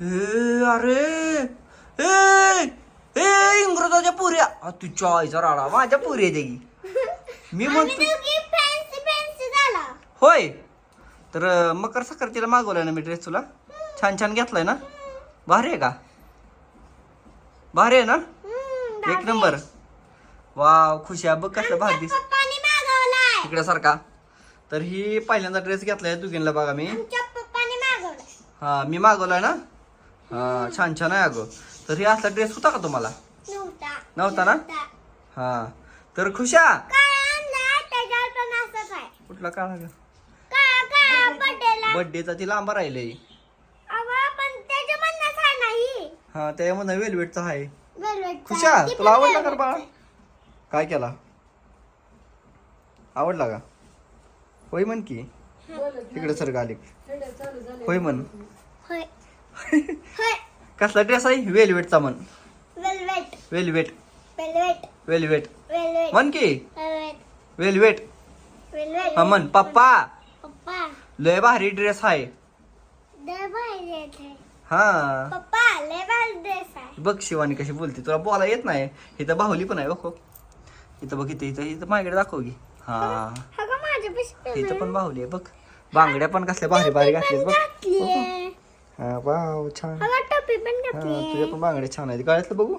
ए अरे ए ए इंग्रजाच्या पुऱ्या आ, तुझ्या आईचा राडा माझ्या पुऱ्या आहे की मी म्हणतो फॅन्सी फॅन्सी झाला होय तर अं, मकर संक्रांतीला मागवलाय ना मी ड्रेस तुला छान छान घेतलाय ना भारी आहे का भारी आहे ना हम्म, एक नंबर वाव खुशी आहे बघ कसलं भारी दिस पप्पानी मागवलाय इकडे सारखा तर ही पहिल्यांदा ड्रेस घेतलाय दुगीनला बघा मी आमच्या पप्पानी मागवलाय हा मी मागवलाय ना हा छान छान आहे अगं. तर ही असला ड्रेस होता का तुम्हाला? नव्हता. ना? हा. तर खुशा. कुठला काळा ग? बर्थडेचा ती लांबा राहिले हा. त्यामध्ये वेलवेटचा आहे. खुशा तुला आवडला का रे वेलवेटचा बाळा. काय केला? आवडला का? होय म्हण की. तिकडे सर गाली होय म्हण. कसला ड्रेस आहे? वेलवेटचा म्हण. Velvet velvet velvet velvet velvet म्हण की. वेलवेट वेलवेट हा म्हण. पप्पा. पप्पा. लय भारी ड्रेस आहे. हा. पप्पा लय भारी ड्रेस आहे. बघ शिवानी कशी बोलते. तुला बोला येत नाही. इथं बाहुली पण आहे बघ इथं बघ इथं इथं इथं माझ्याकडे दाखव की. हा. माझ्या इथं पण बाहुली आहे बघ. बांगड्या पण कसल्या भारी भारी घातल्यात बघ. हा वाव छान. अगं टोपी पण हा तुझ्या पण बांगड्या छान आहेत. गळ्यातलं बघू.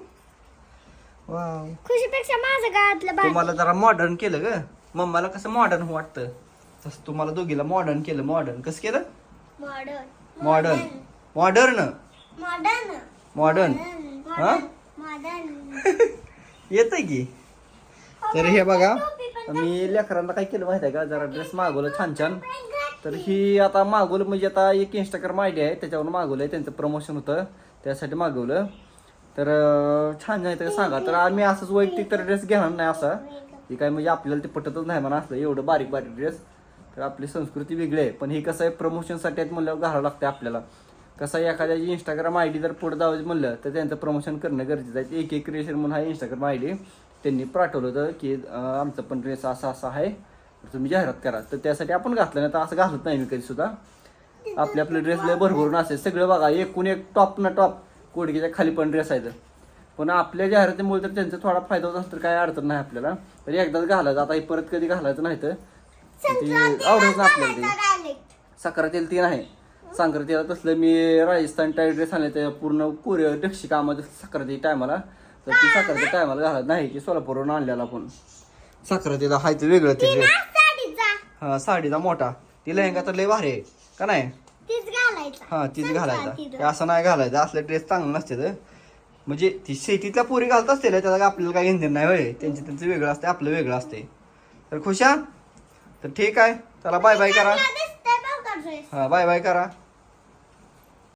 वाव. खुशीपेक्षा माझं गावातलं तुम्हाला जरा मॉडर्न केलं ग. मम्माला कसं मॉडर्न वाटतं? तसं तुम्हाला दोघीला मॉडर्न केलं मॉडर्न कसं केलं? Modern modern modern modern modern हा मॉडर्न येतंय की? तर हे बघा मी लेकरांना काय केलं माहिती आहे का? जरा ड्रेस मागवलं छान छान तर ही आता मागवलं म्हणजे आता एक इंस्टाग्राम आयडी आहे त्याच्यावर मागवलं आहे त्यांचं प्रमोशन होतं त्यासाठी मागवलं. तर छान आहे तर सांगा. तर आम्ही असंच वैयक्तिक तर ड्रेस घेणार नाही असा. ही काय म्हणजे आपल्याला ते पटतच नाही म्हणा असलं एवढं बारीक बारीक ड्रेस तर आपली संस्कृती वेगळी आहे. पण हे कसं आहे प्रमोशनसाठी आहेत म्हणल्यावर घालावं लागतं आपल्याला. कसं आहे एखाद्याची इंस्टाग्राम आय डी जर पुढे जावं म्हणलं तर त्यांचं प्रमोशन करणं गरजेचं आहे. एक एक क्रिएशन म्हणून हा इंस्टाग्राम आय डी त्यांनी पाठवलं होतं की आमचं पण ड्रेस असा असा आहे. तुम्ही जाहिरात करा. तर त्यासाठी आपण घातलं नाही तर असं घालत नाही मी कधी सुद्धा. आपले आपले ड्रेस लय भरभरून असे. सगळं बघा एकूण एक टॉप ना टॉप कोडकीच्या खाली पण ड्रेस आहेत. पण आपल्या जाहिरातीमुळे तर त्यांचा थोडा फायदा होत असतो तर काय अडचण नाही आपल्याला. तर एकदाच घालायचं. आता हे परत कधी घालायचं नाही तर ते आवडत ना आपल्याला ते. संक्रांतीला ती नाही. संक्रांतीला तसलं मी राजस्थान टाईप ड्रेस आणले ते पूर्ण कोरिअर डक्षी कामात संक्रांती टायमाला तर ती संक्रांती टायमाला घालत नाही की सोलापूरवरून आणलेला आपण संक्रांतीला हाय ते वेगळं ते साडीचा. हा साडीचा मोठा. ती लेहंगा तर लय भारी आहे का नाही? तीच घालायचा. हा तीच घालायचा. हे असं नाही घालायचं असले ड्रेस चांगलं नसते तर. म्हणजे ती शेतीतल्या पोरी घालत असते त्याचा काय आपल्याला काही इंधन नाही होय. त्यांचं त्यांचं वेगळं असते आपलं वेगळं असते तर खुशा तर ठीक आहे. चला बाय बाय करा. दिसतंय बघ हा बाय बाय करा.